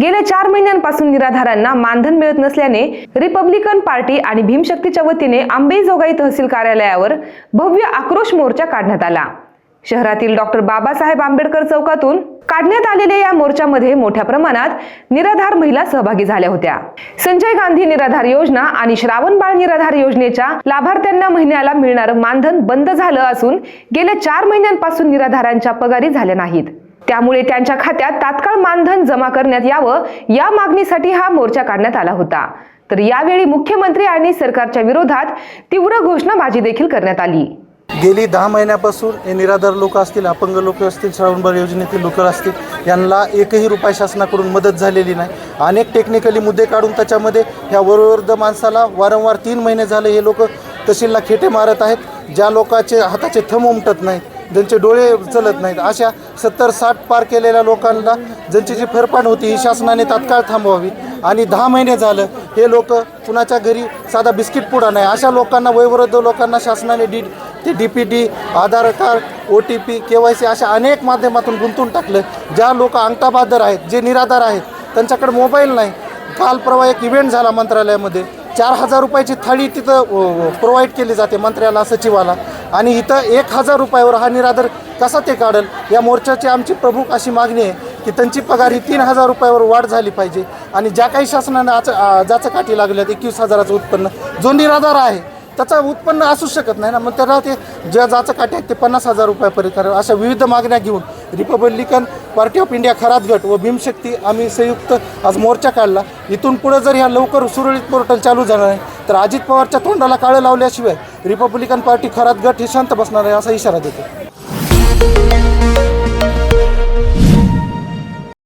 गेल्या चार महिन्यांपासून निराधारांना मानधन मिळत नसल्याने रिपब्लिकन पार्टी आणि भीमशक्तीच्या वतीने आंबेजोगाई तहसील कार्यालयावर भव्य आक्रोश मोर्चा काढण्यात आला. शहरातील डॉक्टर बाबासाहेब आंबेडकर चौकातून काढण्यात आलेल्या या मोर्चामध्ये मोठ्या प्रमाणात निराधार महिला सहभागी झाल्या होत्या. संजय गांधी निराधार योजना आणि श्रावण बाळ निराधार योजनेच्या लाभार्थ्यांना महिन्याला मिळणारं मानधन बंद झालं असून गेल्या चार महिन्यांपासून निराधारांच्या पगारी झाल्या नाहीत. त्यामुळे त्यांच्या खात्यात तात्काळ मानधन जमा करण्यात यावं या मागणीसाठी हा मोर्चा काढण्यात आला होता. तर यावेळी मुख्यमंत्री आणि सरकारच्या विरोधात तीव्र घोषणाबाजी देखील करण्यात आली. गेली दहा महिन्यापासून हे निराधार लोक असतील अपंग लोक असतील श्रावणबाळ योजनेतील लोक असतील यांना एकही रुपये शासनाकडून मदत झालेली नाही. अनेक टेक्निकली मुद्दे काढून त्याच्यामध्ये ह्या वरवर्ध माणसाला वारंवार तीन महिने झाले हे लोक तहसीलला खेटे मारत आहेत. ज्या लोकांचे हाताचे थंब उमटत नाहीत ज्यांचे डोळे चलत नाहीत अशा सत्तर साठ पार केलेल्या लोकांना ज्यांची जी फेरफाड होती ही शासनाने तात्काळ थांबवावी. आणि दहा महिने झालं हे लोक कुणाच्या घरी साधा बिस्किट पुडा नाही. अशा लोकांना वयोवृद्ध लोकांना शासनाने डी ते D P D Aadhaar card O T P K Y C अशा अनेक माध्यमातून गुंतून टाकलं. ज्या लोक अंगठाबहादर आहेत जे निराधार आहेत त्यांच्याकडे मोबाईल नाही. काल परवा एक इव्हेंट झाला मंत्रालयामध्ये. चार हजार रुपयाची थाळी तिथं प्रोव्हाइड केली जाते मंत्र्याला सचिवाला. आणि इथं एक हजार रुपयावर हा निराधार कसा ते काढल? या मोर्चाची आमची प्रमुख अशी मागणी आहे की त्यांची पगार ही तीन हजार रुपयावर वाढ झाली पाहिजे. आणि ज्या काही शासनानं आज ज्याचं काठी लागल्यात एकवीस हजाराचं उत्पन्न जो निराधार आहे त्याचा उत्पन्न असूच शकत नाही ना. मग त्याला ते ज्या जाचं काठी आहेत ते पन्नास हजार रुपयापर्यंत करावं अशा विविध मागण्या घेऊन Republican Party of India Kharat गट व भीमशक्ती आम्ही संयुक्त आज मोर्चा काढला. इथून पुढे जर ह्या लवकर सुरळीत पोर्टल चालू झालं नाही तर अजित पवारच्या तोंडाला काळं लावल्याशिवाय रिपब्लिकन पार्टी खरात गट हे शांत बसणार आहे असा इशारा देतो.